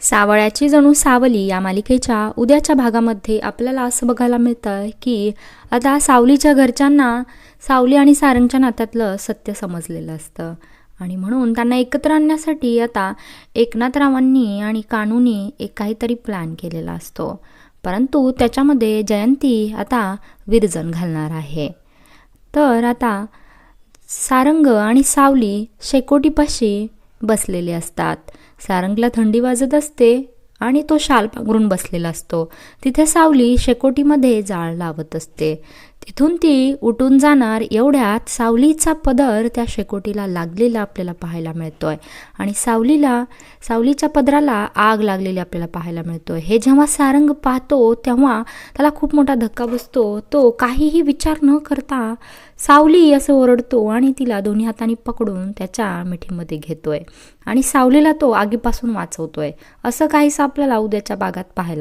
सावळ्याची जणू सावली या मालिकेच्या उद्याच्या भागामध्ये आपल्याला असं बघायला मिळतं की आता सावलीच्या घरच्यांना सावली आणि सारंगच्या नात्यातलं सत्य समजलेलं असतं. आणि म्हणून त्यांना एकत्र आणण्यासाठी आता एकनाथरावांनी आणि कानूनी एक काहीतरी प्लॅन केलेला असतो. परंतु त्याच्यामध्ये जयंती आता विरजन घालणार आहे. तर आता सारंग आणि सावली शेकोटीपाशी बसलेले असतात. सारंगला थंडी वाजत असते आणि तो शाल पांघरून बसलेला असतो. तिथे सावली शेकोटीमध्ये जाळ लावत असते. तिथून ती उठून जाणार एवढ्यात सावलीचा पदर त्या शेकोटीला लागलेला आपल्याला पाहायला मिळतोय. आणि सावलीला सावलीच्या पदराला आग लागलेली आपल्याला पाहायला मिळतोय. हे जेव्हा सारंग पाहतो तेव्हा त्याला खूप मोठा धक्का बसतो. तो काहीही विचार न करता सावली असं ओरडतो आणि तिला दोन्ही हाताने पकडून त्याच्या मिठीमध्ये घेतोय. आणि सावलीला तो आगीपासून वाचवतोय. असं काहीसं आपल्याला उद्याच्या भागात पाहायला